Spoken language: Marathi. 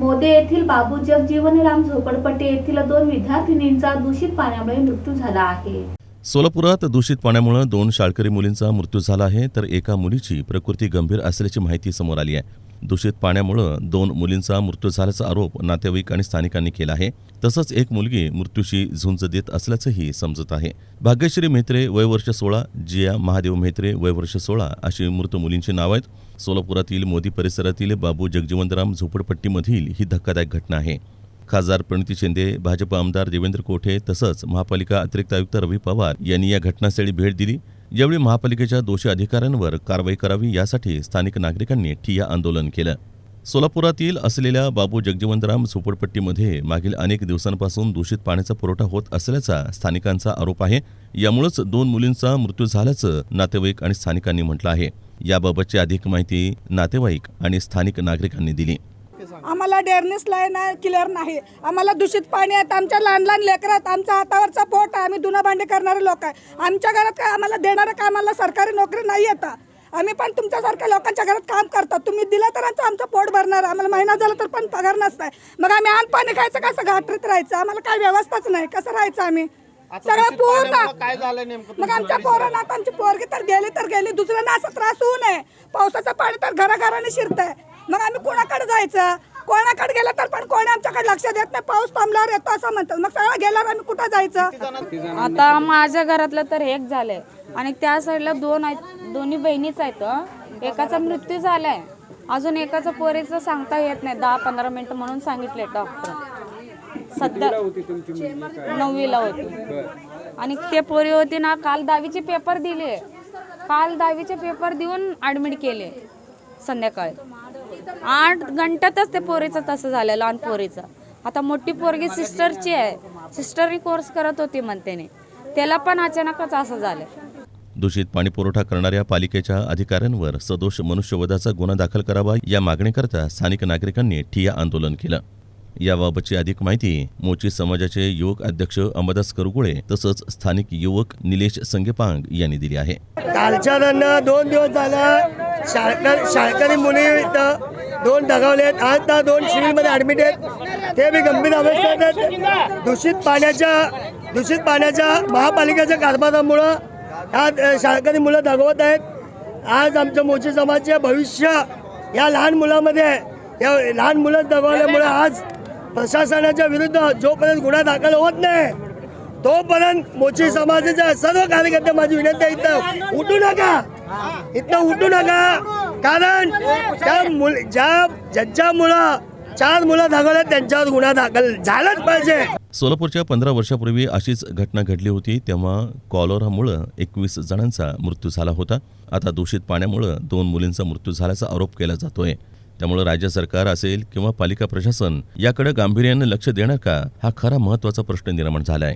मोदे येथील बाबू जगजीवनराम झोपडपट्टी येथील दोन विद्यार्थिनींचा दूषित पाण्यामुळे मृत्यू झाला आहे. सोलापुरात दूषित पाण्यामुळे दोन शाळकरी मुलींचा मृत्यू झाला आहे तर एका मुलीची प्रकृती गंभीर असल्याची माहिती समोर आली आहे. दूषित पाण्यामुळं दोन मुलींचा मृत्यू झाल्याचा आरोप नातेवाईक आणि स्थानिकांनी केला आहे. तसंच एक मुलगी मृत्यूशी झुंज देत असल्याचंही समजत आहे. भाग्यश्री मेत्रे वय वर्ष सोळा जिया महादेव मेत्रे वय वर्ष सोळा अशी मृत मुलींची नाव आहेत. सोलापुरातील मोदी परिसरातील बाबू जगजीवनराम झोपडपट्टीमधील ही धक्कादायक घटना आहे. खासदार प्रणिती शिंदे भाजप आमदार देवेंद्र कोठे तसंच महापालिका अतिरिक्त आयुक्त रवी पवार यांनी या घटनास्थळी भेट दिली. यावेळी महापालिकेच्या दोषी अधिकाऱ्यांवर कारवाई करावी यासाठी स्थानिक नागरिकांनी ठिय्या आंदोलन केलं. सोलापुरातील असलेल्या बाबू जगजीवनराम झोपडपट्टीमध्ये मागील अनेक दिवसांपासून दूषित पाण्याचा पुरवठा होत असल्याचा स्थानिकांचा आरोप आहे. यामुळेच दोन मुलींचा मृत्यू झाल्याचं नातेवाईक आणि स्थानिकांनी म्हटलं आहे. याबाबतची अधिक माहिती नातेवाईक आणि स्थानिक नागरिकांनी दिली. आम्हाला डेअरनेस लाईन आहे क्लिअर नाही. आम्हाला दूषित पाणी आहेत आमच्या लहान लहान लेकरं आहेत. आमच्या हातावरचा पोट आहे. आम्ही धुणं भांडे करणारे लोक आहे. आमच्या घरात काय आम्हाला देणारं काय? आम्हाला सरकारी नोकरी नाही येतं आम्ही पण तुमच्यासारख्या लोकांच्या घरात काम करतो. तुम्ही दिलं तर आमचं आमचं पोट भरणार आम्हाला महिना झाला तर पण पगार नसताय. मग आम्ही आण पाणी खायचं कसं? घाटरीत राहायचं. आम्हाला काय व्यवस्थाच नाही. कसं राहायचं आम्ही? सगळं पूर्ण काय झालं नेमकं मग आमच्या पोरांना आता आमची पोरगी तर गेली तर गेली. दुसऱ्यांना असा त्रास होऊ नये. पावसाचं पाणी तर घराघराने शिरतंय. मग आम्ही कोणाकडे जायचं? कोणाकडे गेलं तर पण कोणी आमच्याकडे लक्ष देत नाही. पाऊस थांबल्यावर येतो असं म्हणतात. मग सगळं गेल्यावर आम्ही कुठं जायचं? आता माझ्या घरातलं तर एक झालंय. आणि त्या साईडला दोन आहेत दोन्ही बहिणीच आहेत एकाचा मृत्यू झालाय. अजून एकाचं पोरीचं सांगता येत नाही. दहा पंधरा मिनिटं म्हणून सांगितले डॉक्टर सध्या नववीला होती. आणि ते पोरी होती ना काल दहावीचे पेपर दिले. काल दहावीचे पेपर देऊन ऍडमिट केले. संध्याकाळी. आठ घंट्यातच ते पोरीचं तसं झालं लहान पोरीचं. आता मोठी पोरगी सिस्टरची आहे. सिस्टरनी कोर्स करत होती म्हणतेने त्याला पण अचानकच असं झालं. दूषित पाणी पुरवठा करणाऱ्या पालिकेच्या अधिकाऱ्यांवर सदोष मनुष्यवधाचा गुन्हा दाखल करावा या मागणीकरता स्थानिक नागरिकांनी ठिय्या आंदोलन केलं. याबाबतची अधिक माहिती मोची समाजाचे युवक अध्यक्ष अंबादास करगुळे तसंच स्थानिक युवक निलेश संगेपांग यांनी दिली आहे. कालच्या दोन दिवस झाला शाळकर मुली दोन दगावले आहेत. आज दहा दोन सिव्हिलमध्ये ॲडमिट आहेत. ते बी गंभीर अवस्थेत आहेत. दूषित पाण्याच्या दूषित पाण्याच्या महापालिकेच्या कारभारामुळं ह्या शाळकरी मुलं दगवत आहेत. आज आमच्या मोची समाजचे भविष्य या लहान मुलामध्ये आहे. या लहान मुलं दगवल्यामुळे आज प्रशासनाच्या विरुद्ध जोपर्यंत गुन्हा दाखल होत नाही तोपर्यंत मोची समाजाच्या सर्व कार्यकर्ते माझी विनंती आहे इथं उठू नका. इथं उठू नका. कारण त्या मुल ज्या ज्यांच्यामुळं चार मुलं दाखवल्यात त्यांच्यावर गुन्हा दाखल झालाच पाहिजे. सोलापूरच्या पंधरा वर्षापूर्वी अशीच घटना घडली होती तेव्हा कॉलोरामुळं एकवीस जणांचा मृत्यू झाला होता. आता दूषित पाण्यामुळं दोन मुलींचा मृत्यू झाल्याचा आरोप केला जातोय. त्यामुळे राज्य सरकार असेल किंवा पालिका प्रशासन याकडे गांभीर्यानं लक्ष देणार का हा खरा महत्त्वाचा प्रश्न निर्माण झाला आहे